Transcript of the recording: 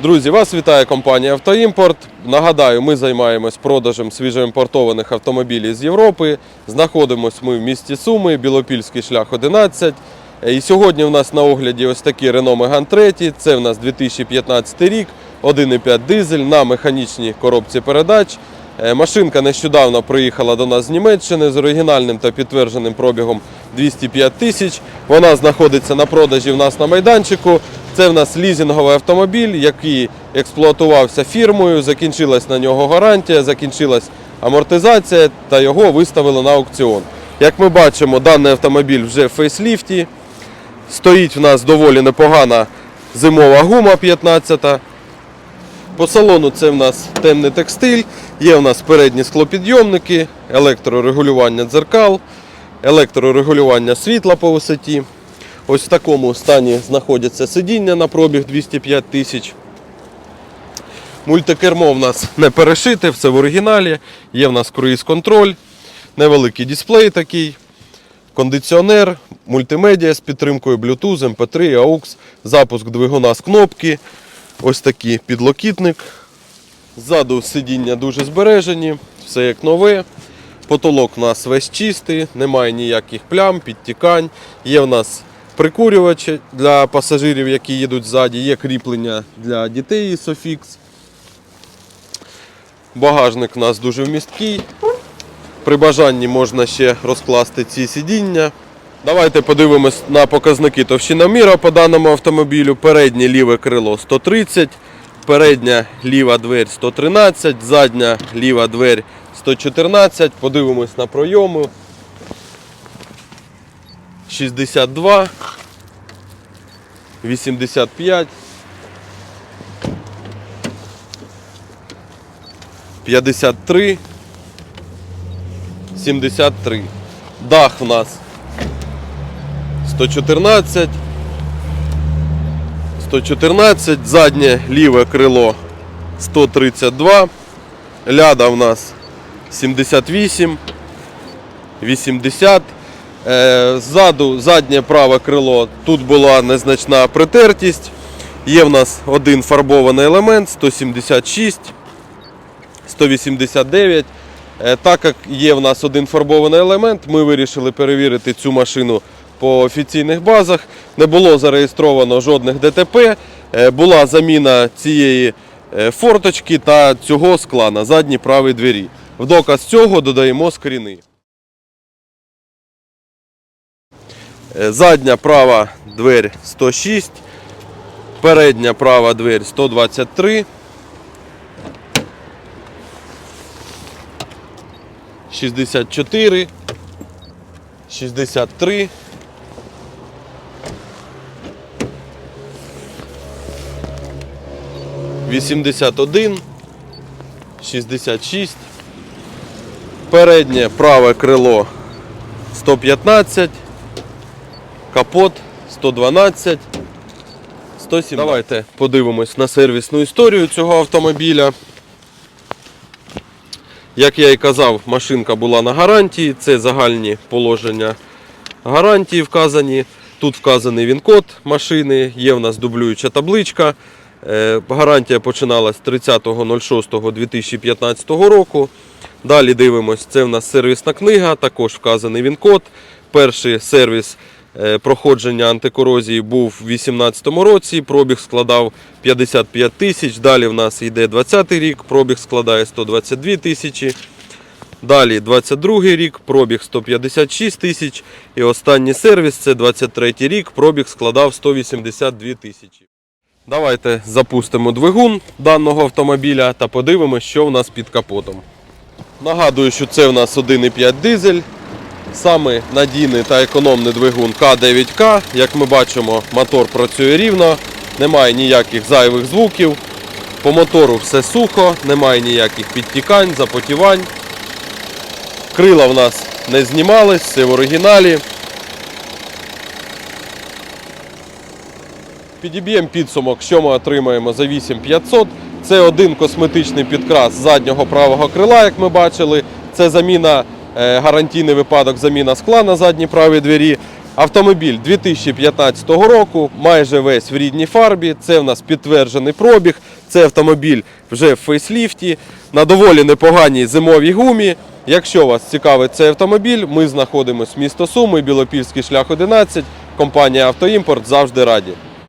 Друзі, вас вітає компанія Автоімпорт. Нагадаю, ми займаємось продажем свіжоімпортованих автомобілів з Європи. Знаходимось ми в місті Суми, Білопільський шлях 11. І сьогодні в нас на огляді ось такі Renault Megane 3. Це в нас 2015 рік, 1,5 дизель на механічній коробці передач. Е, Машинка нещодавно приїхала до нас з Німеччини з оригінальним та підтвердженим пробігом 205 тисяч. Вона знаходиться на продажі в нас на майданчику. Це в нас лізинговий автомобіль, який експлуатувався фірмою. Закінчилась на нього гарантія, закінчилась амортизація та його виставили на аукціон. Як ми бачимо, даний автомобіль вже в фейсліфті. Стоїть в нас доволі непогана зимова гума 15. По салону це в нас темний текстиль, є в нас передні склопідйомники, електрорегулювання дзеркал, електрорегулювання світла по висоті. Ось в такому стані знаходяться сидіння на пробіг 205 тисяч. Мультикермо в нас не перешите, все в оригіналі. Є в нас круїз-контроль, невеликий дисплей такий, кондиціонер, мультимедіа з підтримкою Bluetooth, MP3, AUX, запуск двигуна з кнопки. Ось такий підлокітник. Ззаду сидіння дуже збережені, все як нове. Потолок у нас весь чистий, немає ніяких плям, підтікань. Є в нас прикурювач для пасажирів, які їдуть ззаді, є кріплення для дітей Isofix. Багажник у нас дуже вмісткий. При бажанні можна ще розкласти ці сидіння. Давайте подивимось на показники товщиноміра по даному автомобілю. Переднє ліве крило 130, передня ліва двері 113, задня ліва двері 114. Подивимось на пройому. 62, 85, 53, 73. Дах у нас 114, 114, заднє ліве крило 132, ляда у нас 78, 80. Е, Ззаду заднє праве крило тут була незначна притертість. Є в нас один фарбований елемент 176, 189. Е, Так як є в нас один фарбований елемент, ми вирішили перевірити цю машину по офіційних базах. Не було зареєстровано жодних ДТП. Е, Була заміна цієї форточки та цього скла на задній правій двері. В доказ цього додаємо скріни. Задня права двері 106, передня права двері 123. 64, 63, 81, 66, переднє праве крило 115, капот 112, 107. Давайте подивимось на сервісну історію цього автомобіля. Як я і казав, машинка була на гарантії. Це загальні положення гарантії вказані. Тут вказаний він-код машини, є в нас дублююча табличка. Е, Гарантія починалась 30.06.2015 року. Далі дивимось, це в нас сервісна книга, також вказаний він-код. Перший сервіс проходження антикорозії був у 2018 році, пробіг складав 55 тисяч. Далі в нас йде 20 рік, пробіг складає 122 тисячі. Далі 22 рік, пробіг 156 тисяч. І останній сервіс це 23 рік, пробіг складав 182 тисячі. Давайте запустимо двигун даного автомобіля та подивимося, що в нас під капотом. Нагадую, що це в нас 1,5 дизель. Саме надійний та економний двигун К9К. Як ми бачимо, мотор працює рівно, немає ніяких зайвих звуків. По мотору все сухо, немає ніяких підтікань, запотівань. Крила в нас не знімались, все в оригіналі. Підіб'ємо підсумок, що ми отримаємо за 8500. Це один косметичний підкрас заднього правого крила, як ми бачили. Це заміна, гарантійний випадок, заміна скла на задній правій двері. Автомобіль 2015 року, майже весь в рідній фарбі. Це в нас підтверджений пробіг. Це автомобіль вже в фейсліфті, на доволі непоганій зимовій гумі. Якщо вас цікавить цей автомобіль, ми знаходимося місто Суми, Білопільський шлях 11. Компанія Автоімпорт завжди раді.